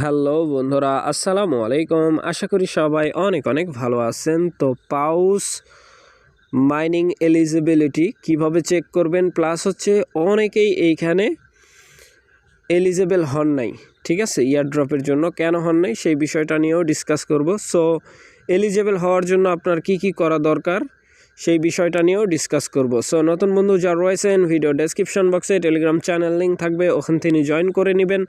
Hello বন্ধুরা, আসসালামু আলাইকুম। আশা করি সবাই অনেক অনেক ভালো আছেন। তো পাউস মাইনিং এলিজিবিলিটি কীভাবে চেক করবেন? প্লাস হচ্ছে অনেকেই এইখানে এলিজেবল হন নাই। ঠিক আছে ইয়ারড্রপের জন্য কেন হন নাই সেই বিষয়টা নিয়েও ডিসকাস করব। সো, এলিজেবল হওয়ার জন্য আপনার কি কি করা দরকার সেই বিষয়টা নিয়েও ডিসকাস করব। সো, নতুন বন্ধু যারা রয়েছেন, ভিডিও ডেসক্রিপশন বক্সে টেলিগ্রাম চ্যানেল লিঙ্ক থাকবে, ওখান থেকে জয়েন করে নেবেন।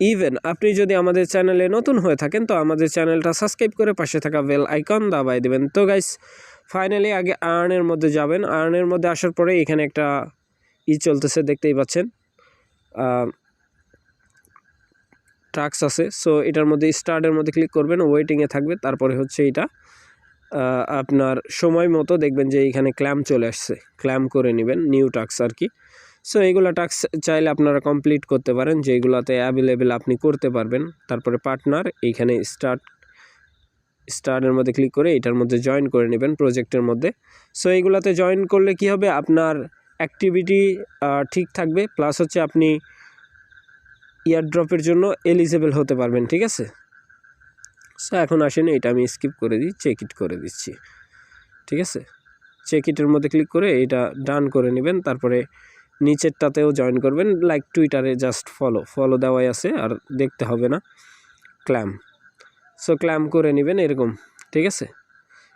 ইভেন আপনি যদি আমাদের চ্যানেলে নতুন হয়ে থাকেন, তো আমাদের চ্যানেলটা সাবস্ক্রাইব করে পাশে থাকা বেল আইকন দাবাই দেবেন। তো গাইস ফাইনালি আগে আর্নের মধ্যে যাবেন। আর্নের মধ্যে আসার পরে এখানে একটা ই চলতেছে, দেখতেই পাচ্ছেন। ট্রাক্স আছে। সো এটার মধ্যে স্টার্টের মধ্যে ক্লিক করবেন ওয়েটিংয়ে থাকবে। তারপরে হচ্ছে এটা। আপনার সময় মতো দেখবেন যে এখানে ক্ল্যাম চলে আসছে। ক্ল্যাম করে নেবেন নিউ টাক্স আর কি। সো এইগুলো টাক্স চাইলে আপনারা কমপ্লিট করতে পারেন, যেগুলোতে অ্যাভেলেবেল আপনি করতে পারবেন। তারপরে পার্টনার এইখানে স্টার্ট স্টার্টের মধ্যে ক্লিক করে এটার মধ্যে জয়েন করে নেবেন প্রজেক্টের মধ্যে। সো এইগুলোতে জয়েন করলে কি হবে? আপনার অ্যাক্টিভিটি ঠিক থাকবে। প্লাস হচ্ছে আপনি ইয়ারড্রপের জন্য এলিজেবল হতে পারবেন, ঠিক আছে? সো এখন আসেন, এটা আমি স্কিপ করে দিই চেক ইট করে দিচ্ছি, ঠিক আছে? চেক ইটের মধ্যে ক্লিক করে এটা ডান করে নেবেন। তারপরে নিচেরটাতেও জয়েন করবেন লাইক টুইটারে জাস্ট ফলো ফলো দেওয়াই আছে আর দেখতে হবে না। ক্ল্যাম সো ক্ল্যাম করে নেবেন এরকম, ঠিক আছে?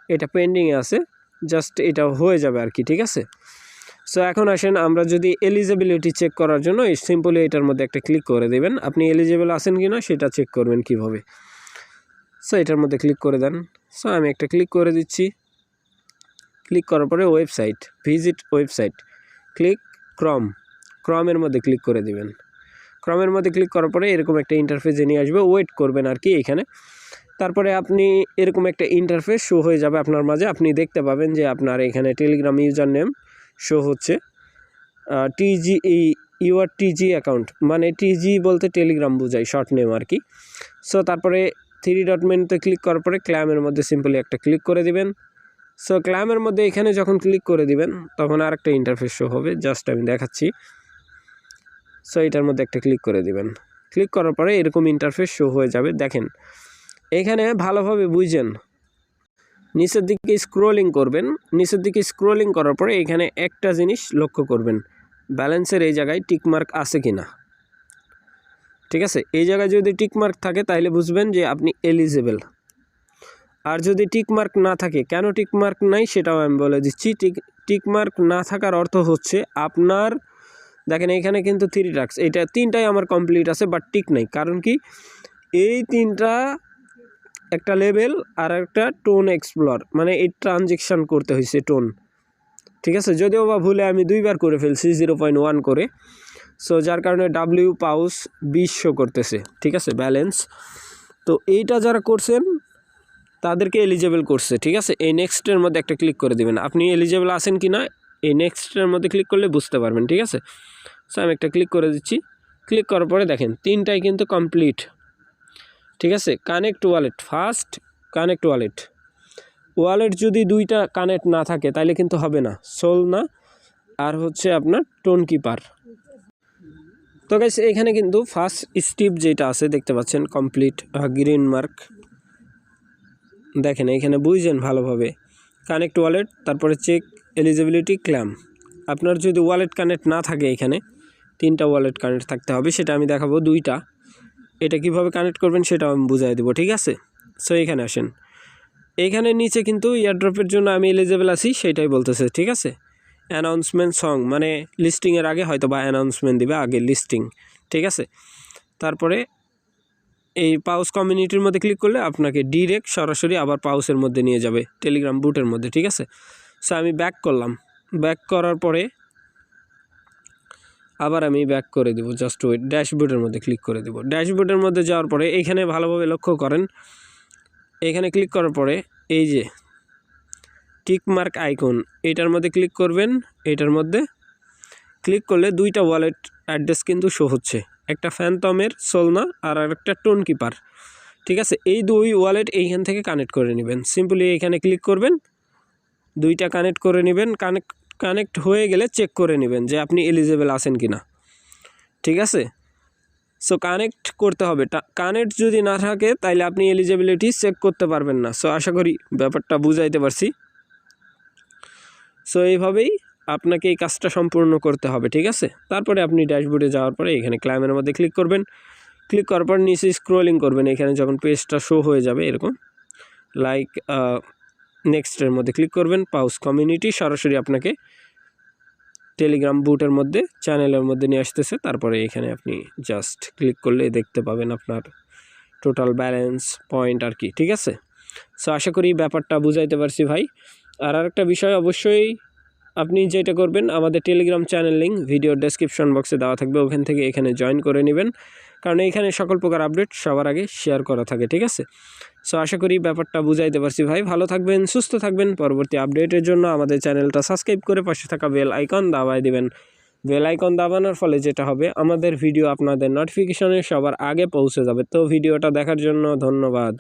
এটা পেন্ডিংয়ে আছে জাস্ট এটা হয়ে যাবে আর কি, ঠিক আছে? সো এখন আসেন আমরা যদি এলিজিবিলিটি চেক করার জন্য সিম্পলি এটার মধ্যে একটা ক্লিক করে দেবেন। আপনি এলিজিবল আছেন কি না সেটা চেক করবেন কীভাবে। সো এটার মধ্যে ক্লিক করে দেন। সো আমি একটা ক্লিক করে দিচ্ছি। ক্লিক করার পরে ওয়েবসাইট ভিজিট ওয়েবসাইট ক্লিক ক্রম ক্রমের মধ্যে ক্লিক করে দিবেন। ক্রমের মধ্যে ক্লিক করার পরে এরকম একটা ইন্টারফেসে নিয়ে আসবে। ওয়েট করবেন আর কি এখানে। তারপরে আপনি এরকম একটা ইন্টারফেস শো হয়ে যাবে আপনার মাঝে। আপনি দেখতে পাবেন যে আপনার এখানে টেলিগ্রাম ইউজার নেম শো হচ্ছে টিজি ইউআর টিজি অ্যাকাউন্ট মানে টিজি বলতে টেলিগ্রাম বোঝায় শর্ট নেম আর কি। সো তারপরে থ্রি ডট ক্লিক করার পরে ক্ল্যামের মধ্যে সিম্পলি একটা ক্লিক করে দিবেন। সো ক্ল্যামের মধ্যে এখানে যখন ক্লিক করে দিবেন, তখন আর একটা ইন্টারফেস শো হবে জাস্ট আমি দেখাচ্ছি। সো এটার মধ্যে একটা ক্লিক করে দিবেন। ক্লিক করার পরে এরকম ইন্টারফেস শো হয়ে যাবে। দেখেন, এখানে ভালোভাবে বুঝেন। নিচের দিকে স্ক্রোলিং করবেন। নিচের দিকে স্ক্রোলিং করার পরে এখানে একটা জিনিস লক্ষ্য করবেন। ব্যালেন্সের এই জায়গায় টিকমার্ক আছে কি না ঠিক আছে? এই জায়গায় যদি টিকমার্ক থাকে, তাহলে বুঝবেন যে আপনি এলিজেবল আর যদি টিকমার্ক না থাকে, কেন টিকমার্ক নাই সেটাও আমি বলে দিচ্ছি। টিক, টিকমার্ক না থাকার অর্থ হচ্ছে আপনার, দেখেন এখানে কিন্তু থ্রি টাক্স এটা তিনটাই আমার কমপ্লিট আছে বাট টিক নাই। কারণ কি? এই তিনটা একটা লেভেল আর একটা টোন এক্সপ্লোর মানে এই ট্রানজেকশান করতে হয়েছে টোন ঠিক আছে? যদিও বা ভুলে আমি দুইবার করে ফেলছি জিরো পয়েন্ট ওয়ান করে। সো যার কারণে ডাব্লিউ পাউস বিশ শো করতেছে। ঠিক আছে? ব্যালেন্স তো এইটা যারা করছেন তাদেরকে এলিজেবল করছে, ঠিক আছে? এই নেক্সটের মধ্যে একটা ক্লিক করে দেবেন। আপনি এলিজেবল আছেন কি না, এই নেক্সটের মধ্যে ক্লিক করলে বুঝতে পারবেন, ঠিক আছে? সো আমি একটা ক্লিক করে দিচ্ছি। ক্লিক করার পরে দেখেন, তিনটাই কিন্তু কমপ্লিট ঠিক আছে? Connect wallet first connect wallet wallet যদি দুইটা কানেক্ট না থাকে তাহলে কিন্তু হবে না সোল না। আর হচ্ছে আপনার টোন কিপার তো গাইস এখানে কিন্তু ফার্স্ট স্টিপ যেটা আছে, দেখতে পাচ্ছেন কমপ্লিট গ্রিন মার্ক দেখেন, এখানে বুঝছেন ভালোভাবে। কানেক্ট ওয়ালেট তারপরে চেক এলিজিবিলিটি ক্ল্যাম আপনার যদি ওয়ালেট কানেক্ট না থাকে এখানে, তিনটা ওয়ালেট কানেক্ট থাকতে হবে, সেটা আমি দেখাবো দুইটা। এটা কীভাবে কানেক্ট করবেন সেটা আমি বুঝাই দেবো, ঠিক আছে? সো এখানে আসেন। এইখানে নিচে কিন্তু ইয়ারড্রপের জন্য আমি এলিজেবল আছি, সেটাই বলতেছে, ঠিক আছে? অ্যানাউন্সমেন্ট সং মানে লিস্টিংয়ের আগে হয়তো বা অ্যানাউন্সমেন্ট দিবে আগে লিস্টিং ঠিক আছে? তারপরে এই পাউস কমিউনিটির মধ্যে ক্লিক করলে আপনাকে ডিরেক্ট সরাসরি আবার পাউসের মধ্যে নিয়ে যাবে টেলিগ্রাম বুটের মধ্যে, ঠিক আছে? সো আমি ব্যাক করলাম। ব্যাক করার পরে আবার আমি ব্যাক করে দেবো জাস্ট ওয়েট ড্যাশবোর্ডের মধ্যে ক্লিক করে দেবো। ড্যাশবোর্ডের মধ্যে যাওয়ার পরে এখানে ভালোভাবে লক্ষ্য করেন। এখানে ক্লিক করার পরে এই যে টিক মার্ক আইকন এটার মধ্যে ক্লিক করবেন, এটার মধ্যে ক্লিক করলে দুইটা ওয়ালেট অ্যাড্রেস কিন্তু শো হচ্ছে। একটা ফ্যানতমের সোলনা আর একটা টোন কিপার ঠিক আছে? এই দুই ওয়ালেট এইখান থেকে কানেক্ট করে নেবেন। সিম্পলি এখানে ক্লিক করবেন, দুইটা কানেক্ট করে নেবেন কানেক্ট কানেক্ট হয়ে গেলে চেক করে নেবেন যে আপনি এলিজেবল আছেন কি না ঠিক আছে? সো কানেক্ট করতে হবে। কানেক্ট যদি না থাকে তাহলে আপনি এলিজিবিলিটি চেক করতে পারবেন না। সো আশা করি ব্যাপারটা বুঝাইতে পারছি। সো এইভাবেই আপনাকে এই কাজটা সম্পূর্ণ করতে হবে, ঠিক আছে? তারপরে আপনি ড্যাশবোর্ডে যাওয়ার পরে এখানে ক্লাইমের মধ্যে ক্লিক করবেন। ক্লিক করার পর নিচে স্ক্রোলিং করবেন, এখানে যখন পেজটা শো হয়ে যাবে এরকম। লাইক নেক্সটের মধ্যে ক্লিক করবেন পাউস কমিউনিটি সরাসরি আপনাকে টেলিগ্রাম বুটের মধ্যে চ্যানেলের মধ্যে নিয়ে আসতেছে। তারপরে এখানে আপনি জাস্ট ক্লিক করলে দেখতে পাবেন আপনার টোটাল ব্যালেন্স পয়েন্ট আর কি, ঠিক আছে? সো আশা করি ব্যাপারটা বুঝাইতে পারছি ভাই। আর আরেকটা বিষয় অবশ্যই আপনি যেটা করবেন, আমাদের Telegram channel link video description বক্সে দেওয়া থাকবে, ওখান থেকে এখানে জয়েন করে নেবেন। কারণ এখানে সকল প্রকার আপডেট সবার আগে শেয়ার করা থাকে, ঠিক আছে? সো আশা করি ব্যাপারটা বুঝাইতে পারছি ভাই। ভালো থাকবেন, সুস্থ থাকবেন। পরবর্তী আপডেটের জন্য আমাদের চ্যানেলটা সাবস্ক্রাইব করে পাশে থাকা বেল আইকন দাবায় দেবেন। বেল আইকন দাবানোর ফলে যেটা হবে, আমাদের ভিডিও আপনাদের নোটিফিকেশনে সবার আগে পৌঁছে যাবে। তো ভিডিওটা দেখার জন্য ধন্যবাদ।